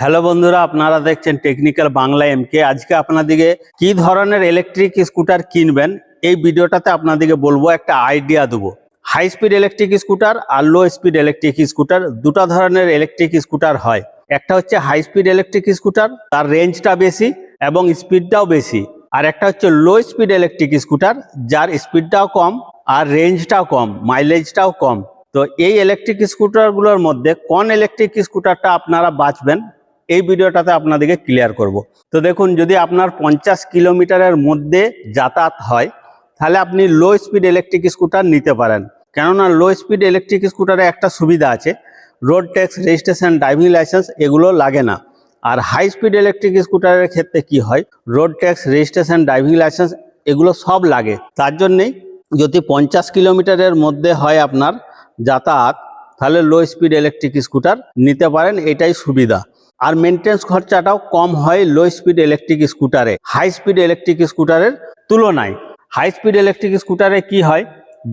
Hello বন্ধুরা, আপনারা দেখছেন টেকনিক্যাল বাংলা এমকে আজকে আপনাদিকে কি ধরনের ইলেকট্রিক স্কুটার কিনবেন, এই ভিডিওটাতে আপনাদিকে বলব, একটা আইডিয়া দেবো। হাই স্পিড ইলেকট্রিক স্কুটার আর লো স্পিড ইলেকট্রিক স্কুটার দুটো ধরনের ইলেকট্রিক স্কুটার হয়। একটা হচ্ছে হাই স্পিড ইলেকট্রিক স্কুটার তার রেঞ্জটা বেশি এবং স্পিডটাও বেশি। আর একটা হচ্ছে লো স্পিড ইলেকট্রিক স্কুটার যার স্পিডটাও কম আর রেঞ্জটাও কম মাইলেজটাও কম। তো এই ইলেকট্রিক স্কুটারগুলোর মধ্যে কোন ইলেকট্রিক স্কুটারটা আপনারা বাঁচবেন এই ভিডিওটাতে আপনাদেরকে ক্লিয়ার করব। তো দেখুন, যদি আপনার পঞ্চাশ কিলোমিটারের মধ্যে যাতায়াত হয়, তাহলে আপনি লো স্পিড ইলেকট্রিক স্কুটার নিতে পারেন। কেননা লো স্পিড ইলেকট্রিক স্কুটারে একটা সুবিধা আছে road tax registration driving licence এগুলো লাগে না। আর হাই স্পিড ইলেকট্রিক স্কুটারের ক্ষেত্রে কি হয় road tax registration driving licence এগুলো সব লাগে। তার জন্যেই যদি পঞ্চাশ কিলোমিটারের মধ্যে হয় আপনার যাতায়াত, তাহলে লো স্পিড ইলেকট্রিক স্কুটার নিতে পারেন, এটাই সুবিধা। আর মেনটেন্স খরচাটাও কম হয় লো স্পিড ইলেকট্রিক স্কুটারে হাই স্পিড ইলেকট্রিক স্কুটারের তুলনায়। হাই স্পিড ইলেকট্রিক স্কুটারে কি হয়?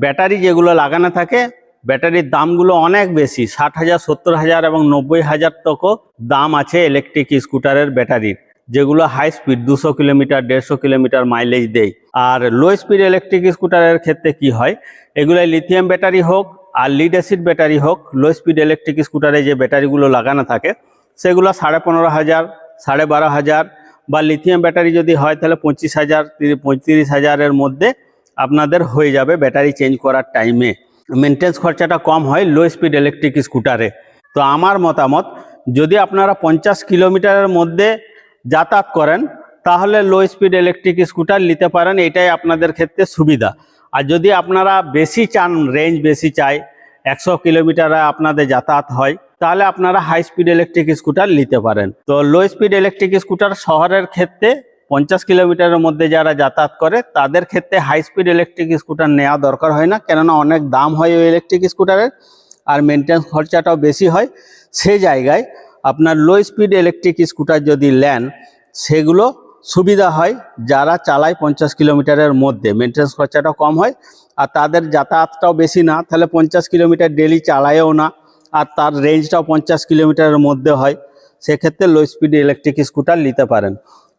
ব্যাটারি যেগুলো লাগানো থাকে ব্যাটারির দামগুলো অনেক বেশি, ষাট হাজার, সত্তর হাজার এবং নব্বই হাজার টাকা দাম আছে ইলেকট্রিক স্কুটারের ব্যাটারির যেগুলো হাই স্পিড দুশো কিলোমিটার, দেড়শো কিলোমিটার মাইলেজ দেয়। আর লো স্পিড ইলেকট্রিক স্কুটারের ক্ষেত্রে কি হয়? এগুলো লিথিয়াম ব্যাটারি হোক আর লিড অ্যাসিড ব্যাটারি হোক লো স্পিড ইলেকট্রিক স্কুটারে যে ব্যাটারিগুলো লাগানো থাকে সেগুলো সাড়ে পনেরো হাজার, সাড়ে বারো হাজার বা লিথিয়াম ব্যাটারি যদি হয় তাহলে পঁচিশ হাজার তিরি- পঁয়ত্রিশ হাজারের মধ্যে আপনাদের হয়ে যাবে ব্যাটারি চেঞ্জ করার টাইমে মেনটেন্স খরচাটা কম হয় লো স্পিড ইলেকট্রিক স্কুটারে তো আমার মতামত, যদি আপনারা পঞ্চাশ কিলোমিটারের মধ্যে যাতায়াত করেন, তাহলে লো স্পিড ইলেকট্রিক স্কুটার নিতে পারেন, এটাই আপনাদের ক্ষেত্রে সুবিধা। আর যদি আপনারা বেশি চান রেঞ্জ বেশি চাই একশো কিলোমিটারে আপনাদের যাতায়াত হয়, তাহলে আপনারা হাই স্পিড ইলেকট্রিক স্কুটার নিতে পারেন। তো লো স্পিড ইলেকট্রিক স্কুটার শহরের ক্ষেত্রে পঞ্চাশ কিলোমিটারের মধ্যে যারা যাতায়াত করে, তাদের ক্ষেত্রে হাই স্পিড ইলেকট্রিক স্কুটার নেওয়া দরকার হয় না, কেননা অনেক দাম হয় ওই ইলেকট্রিক স্কুটারের আর মেনটেন্স খরচাটাও বেশি হয়। সে জায়গায় আপনার লো স্পিড ইলেকট্রিক স্কুটার যদি নেন, সেগুলো সুবিধা হয় যারা চালায় পঞ্চাশ কিলোমিটারের মধ্যে। মেনটেন্স খরচাটাও কম হয় আর তাদের যাতায়াতটাও বেশি না, তাহলে পঞ্চাশ কিলোমিটার ডেলি চালায়ও না আর তার রেঞ্জটাও পঞ্চাশ কিলোমিটারের মধ্যে হয়। সেক্ষেত্রে লো স্পিড ইলেকট্রিক স্কুটার নিতে পারেন।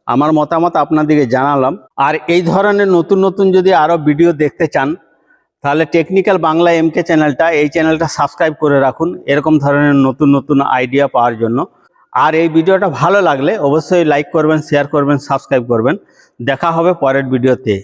আমার মতামত আপনাদেরকে জানালাম। আর এই ধরনের নতুন নতুন যদি আরও ভিডিও দেখতে চান, তাহলে টেকনিক্যাল বাংলা এমকে চ্যানেলটা এই চ্যানেলটা সাবস্ক্রাইব করে রাখুন। এরকম ধরনের নতুন নতুন আইডিয়া পাওয়ার জন্য। আর এই ভিডিওটা ভালো লাগলে অবশ্যই লাইক করবেন শেয়ার করবেন সাবস্ক্রাইব করবেন। দেখা হবে পরের ভিডিওতে।